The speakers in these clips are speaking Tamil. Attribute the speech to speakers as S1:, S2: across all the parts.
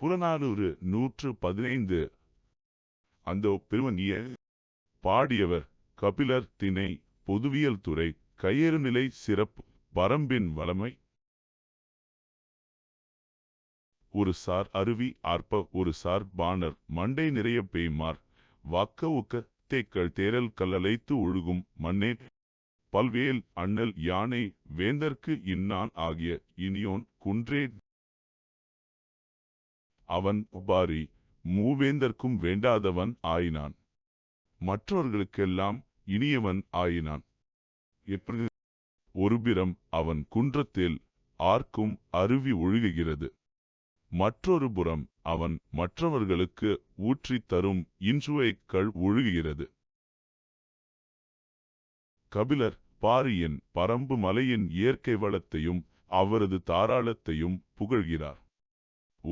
S1: புறநானூறு நூற்று பதினைந்து. அந்தோ பெருமனிய பாடியவர் கபிலர் திணை பொதுவியல் துறை கையறுநிலை சிறப்பு வரம்பின் வளமை. ஒரு சார் அருவி ஆர்ப்ப ஒரு சார் பாணர் மண்டை நிறைய பெய்மார். வாக்க உக்க தேக்கள் தேரல் கல்லலைத்து ஒழுகும் மண்ணே. பல்வேல் அண்ணல் யானை வேந்தர்க்கு இன்னான் ஆகிய இனியோன் குன்றே. அவன் உபாரி மூவேந்தர்க்கும் வேண்டாதவன் ஆயினான். மற்றவர்களுக்கெல்லாம் இனியவன் ஆயினான். எப்படி? ஒருபிரம் அவன் குன்றத்தில் ஆர்க்கும் அருவி ஒழுகுகிறது. மற்றொரு புறம் அவன் மற்றவர்களுக்கு ஊற்றித் தரும் இன்சுவைக்கள் ஒழுகுகிறது. கபிலர் பாரியின் பரம்பு மலையின் இயற்கை வளத்தையும் அவரது தாராளத்தையும் புகழ்கிறார்.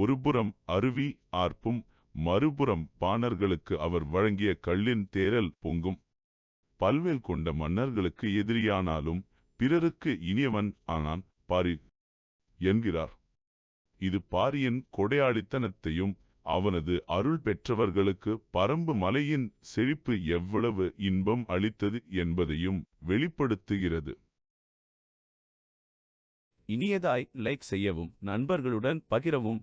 S1: ஒருபுறம் அருவி ஆர்ப்பும் மறுபுறம் பாணர்களுக்கு அவர் வழங்கிய கள்ளின் தேரல் பொங்கும். பல்வேல் கொண்ட மன்னர்களுக்கு எதிரியானாலும் பிறருக்கு இனியவன் ஆனான் பாரி என்கிறார். இது பாரியின் கொடையாளித்தனத்தையும் அவனது அருள் பெற்றவர்களுக்கு பரம்பு மலையின் செழிப்பு எவ்வளவு இன்பம் அளித்தது என்பதையும் வெளிப்படுத்துகிறது.
S2: இனியதாய் லைக் செய்யவும் நண்பர்களுடன் பகிரவும்.